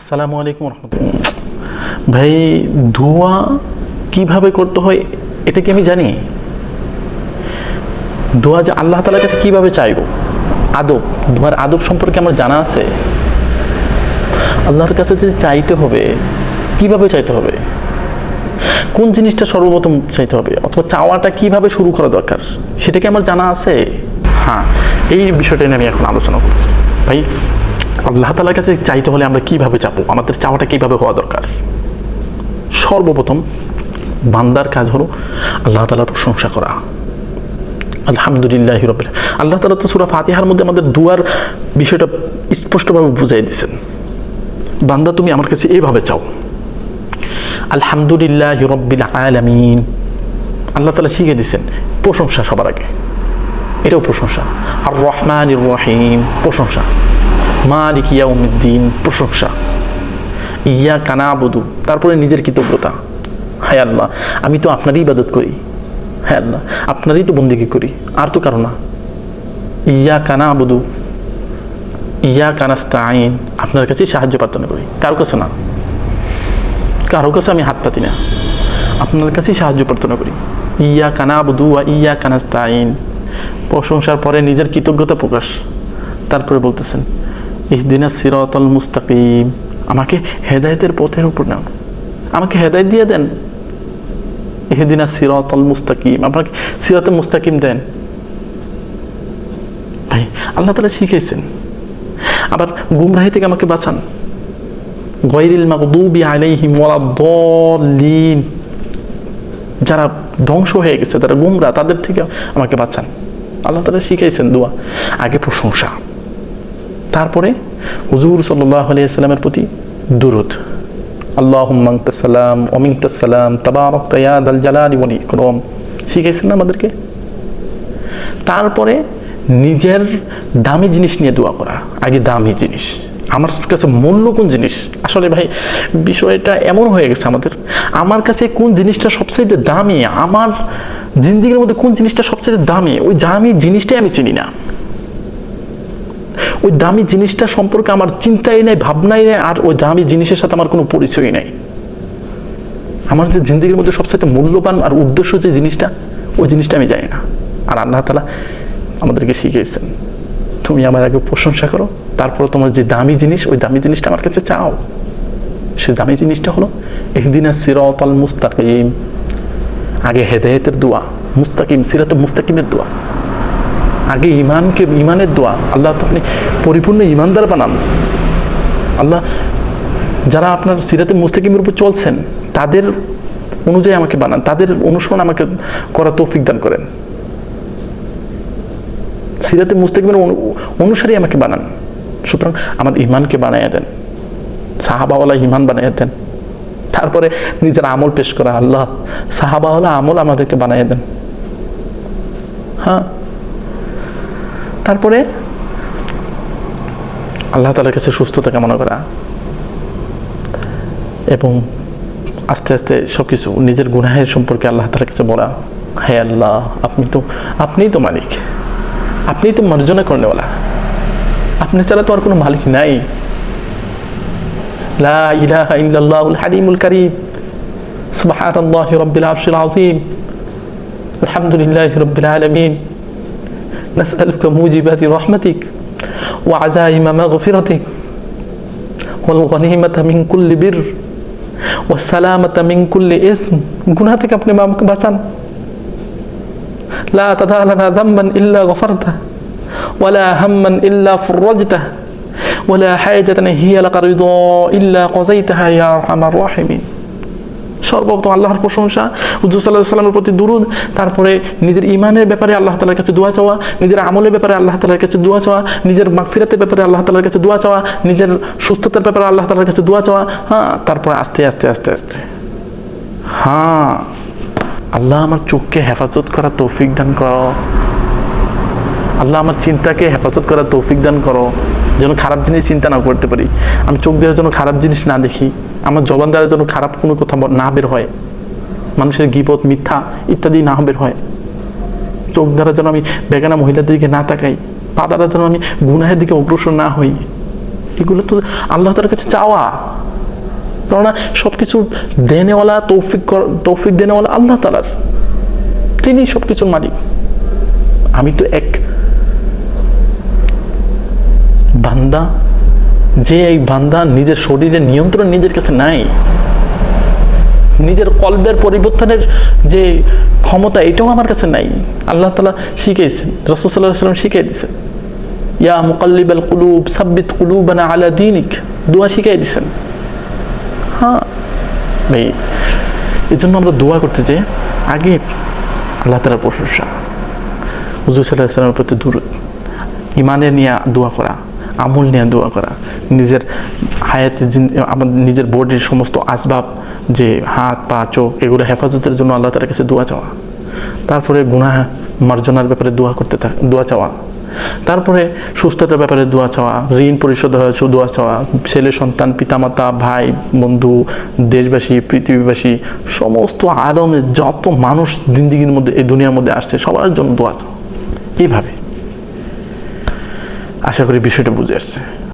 আসসালামু আলাইকুম রহমতুল্লাহ। ভাই, ধোয়া কীভাবে করতে হয় এটা কি আমি জানি? দোয়া যে আল্লাহ তালার কাছে কীভাবে চাইব? আদব দোয়ার আদব সম্পর্কে আমার জানা আছে। আল্লাহর কাছে যে চাইতে হবে, কীভাবে চাইতে হবে? কোন জিনিসটা সর্বপ্রথম চাইতে হবে? অথবা চাওয়াটা কীভাবে শুরু করা দরকার? সেটা কি আমার জানা আছে? হ্যাঁ এই বিষয়টা নিয়ে আমি এখন আলোচনা করছি। ভাই আল্লাহ তালার কাছে চাইতে হলে আমরা কীভাবে চাবো আমাদের চাওয়াটা কীভাবে হওয়া দরকার? সর্বপ্রথম বান্দার কাজ হলো আল্লাহ তালার প্রশংসা করা। আলহামদুলিল্লাহ রবিল আল্লাহ তালা তো সুরা ফাতিহার মধ্যে আমাদের দুয়ার বিষয়টা স্পষ্টভাবে বুঝাই দিয়েছেন। বান্দা, তুমি আমার কাছে এইভাবে চাও। আলহামদুলিল্লাহ রব্বিল আলামিন। আল্লাহ তালা শিখে দিয়েছেন প্রশংসা সবার আগে। এটাও প্রশংসা। আর রহমান রহিম। প্রশংসা। মালিক ইয়াউমিদ্দিন, প্রশংসা। ইয়া কানা বধু তারপরে নিজের কৃতজ্ঞতা। হায় আল্লাহ, আমি তো আপনারই ইবাদত করি। হ্যাঁ আল্লাহ, আপনারই তো বন্দিগি করি। আর তো কারও না। ইয়া কানা বধু ইয়া কানাস্তা আইন আপনার কাছে সাহায্য প্রার্থনা করি। কারও কাছে না। কারও কাছে আমি হাত পাতি না। আপনার কাছেই সাহায্য প্রার্থনা করি। ইয়া কানা বধু আর ইয়া কানাস্তা আইন প্রশংসার পরে নিজের কৃতজ্ঞতা প্রকাশ। তারপরে বলতেছেন ইহদিনা সিরতল মুস্তাকিম। আমাকে হেদায়েতের পথের উপর নাও। আমাকে হেদায়েত দিয়ে দেন। ইহদিনা সিরতল মুস্তাকিম। আমাকে সিরাতে মুস্তাকিম দেন। ভাই, আল্লাহ তালা শিখেছেন আবার গুমরাহি থেকে আমাকে বাঁচান। গৈরিল মাকদুবি আলাইহিম ওয়ালাদ্দাল্লিন যারা ধ্বংস হয়ে গেছে তারা গুমরা তাদের থেকে আমাকে বাঁচান। আল্লাহ তালা শিখাইছেন দোয়া। আগে প্রশংসা। তারপরে হুজুর সাল্লাহ আলিয়াল্লামের প্রতি দুরুদ। আল্লাহ সালাম অমিংতাসালাম তাবারক তায়াদ আল জালালি ওয়াল ইকরম। শিখাইছেন আমাদেরকে? তারপরে নিজের দামি জিনিস নিয়ে দোয়া করা। আগে দামি জিনিস। আমার কাছে মূল্য কোন জিনিস? আসলে ভাই, বিষয়টা এমন হয়ে গেছে আমাদের। আমার কাছে কোন জিনিসটা সবচেয়ে দামি? আমার জিন্দিগির মধ্যে কোন জিনিসটা সবচেয়ে দামি? ওই দামি জিনিসটাই আমি চিনি না। ওই দামি জিনিসটা সম্পর্কে আমার চিন্তাই নেই, ভাবনাই নেই, আর ওই দামি জিনিসের সাথে আমার কোনো পরিচয়ই নেই। আমার যে জিন্দগির মধ্যে সবচেয়ে মূল্যবান আর উদ্দেশ্য যে জিনিসটা, ওই জিনিসটা আমি জানি না। আর আল্লাহ তালা আমাদেরকে শিখিয়েছেন, তুমি আমার আগে প্রশংসা করো, তারপর তোমার যে দামি জিনিস, ওই দামি জিনিসটা আমার কাছে চাও। সে দামি জিনিসটা হলো একদিনা সিরতাল মুস্তাকিম। আগে হেদায়েতের দোয়া, মুস্তাকিম সিরাত মুস্তাকিমের দোয়া। আগে ইমানকে ইমানের দোয়া। আল্লাহ আপনি পরিপূর্ণ ইমানদার বানান। আল্লাহ, যারা আপনার সিরাতে মুস্তাকিমের উপর চলছেন, তাদের অনুযায়ী আমাকে বানান। তাদের অনুসরণ আমাকে করা তৌফিক দান করেন। সিরাতে মুস্তাকিমের অনু- অনুসারী আমাকে বানান। সুতরাং আমার ইমানকে বানাইয়া দেন। সাহাবাওয়ালা ইমান বানাইয়া দেন। তারপরে নিজের আমল পেশ করা। আল্লাহ, সাহাবাওয়ালা আমল আমাদেরকে বানাইয়া দেন। হ্যাঁ? তারপরে আল্লাহ তালার কাছে সুস্থতা কামনা করা এবং আস্তে আস্তে সব কিছু নিজের গুনাহের সম্পর্কে আল্লাহ তালার কাছে বলা হ্যাঁ আল্লাহ, আপনি তো আপনিই তো মালিক। আপনিই তো মার্জনা করেনেওয়ালা। আপনি ছাড়া তো আর কোনো মালিক নাই। লা ইলাহা ইল্লাল্লাহুল হালিমুল কারীম। সুবহানাল্লাহি রাব্বিল আরশিল আযীম। আলহামদুলিল্লাহি রাব্বিল আলামিন। نسألك موجبات رحمتك وعزائم مغفرتك والغنيمة من كل بر والسلامة من كل إثم গুনাহ থেকে আপনি আমাকে বাঁচান لا تدع لنا ذنبا إلا غفرته ولا هما إلا فرجته ولا حاجة هي لك رضا إلا قضيتها يا أرحم الراحمين সর্বপ্রথম আল্লাহর প্রশংসা, হুজুর সাল্লাহ সাল্লামের প্রতি দুরুদ, তারপরে নিজের ইমানের ব্যাপারে আল্লাহ তালার কাছে দোয়া চাওয়া, নিজের আমলের ব্যাপারে আল্লাহ তালার কাছে দোয়া চাওয়া, নিজের মাগফিরাতের ব্যাপারে আল্লাহ তালার কাছে দোয়া চাওয়া, নিজের সুস্থতার ব্যাপারে আল্লাহ তালার কাছে দোয়া চাওয়া হ্যাঁ তারপরে আস্তে আস্তে আস্তে আস্তে। হ্যাঁ আল্লাহ আমার চোখকে হেফাজত করা তৌফিক দান করো। আল্লাহ আমার চিন্তাকে হেফাজত করার তৌফিক দান করো। যেন খারাপ জিনিস চিন্তা না করতে পারি। আমি চোখ দেওয়ার জন্য খারাপ জিনিস না দেখি। আমার জবান দেওয়ার জন্য খারাপ কোনো কথা না বের হয়। মানুষের গিবত, মিথ্যা ইত্যাদি না বের হয়। চোখ দ্বারা যেন আমি বেগানা মহিলাদের দিকে না তাকাই, পা দ্বারা যেন আমি গুনাহের দিকে অগ্রসর না হই। এগুলো তো আল্লাহ তার কাছে চাওয়া। কেননা সব কিছু দেনেওয়ালা, তৌফিক তৌফিক দেনেওয়ালা আল্লাহ তালার তিনি সব কিছুর মালিক। আমি তো এক বান্দা যে এই বান্দা নিজের শরীরের নিয়ন্ত্রণ নিজের কাছে নাই, নিজের কলবের পরিবর্তনের যে ক্ষমতা এটাও আমার কাছে নাই। আল্লাহ তালা শিখিয়েছেন রসদাল্লাহ সাল্লাম শিখিয়ে দিয়েছেন, ইয়া মুকাল্লিব আল কুলুব, সাব্বিত কুলুবানা আলা দিনিক, দোয়া শিখিয়ে দিয়েছেন। হ্যাঁ ভাই এই জন্য আমরা দোয়া করতে চাই, আগে আল্লাহ তালার প্রশংসা। হুজুর সাল্লাহ সাল্লামের প্রতি দূর ইমানের নিয়ে দোয়া করা। আমল নিয়ে দোয়া করা। নিজের হায়াতে আমাদের নিজের বডির সমস্ত আসবাব, যে হাত, পা, চোখ, এগুলো হেফাজতের জন্য আল্লাহ তালার কাছে দোয়া চাওয়া। তারপরে গুনাহ মার্জনার ব্যাপারে দোয়া করতে থাক দোয়া চাওয়া। তারপরে সুস্থতার ব্যাপারে দোয়া চাওয়া, ঋণ পরিশোধ জন্য দোয়া চাওয়া। ছেলে, সন্তান, পিতামাতা, ভাই, বন্ধু, দেশবাসী, পৃথিবীবাসী, সমস্ত আলমের যত মানুষ জিন্দিগির মধ্যে, এই দুনিয়ার মধ্যে আসছে, সবার জন্য দোয়া চাওয়া। এইভাবে আশা করি বিষয়টা বুঝে আসছে।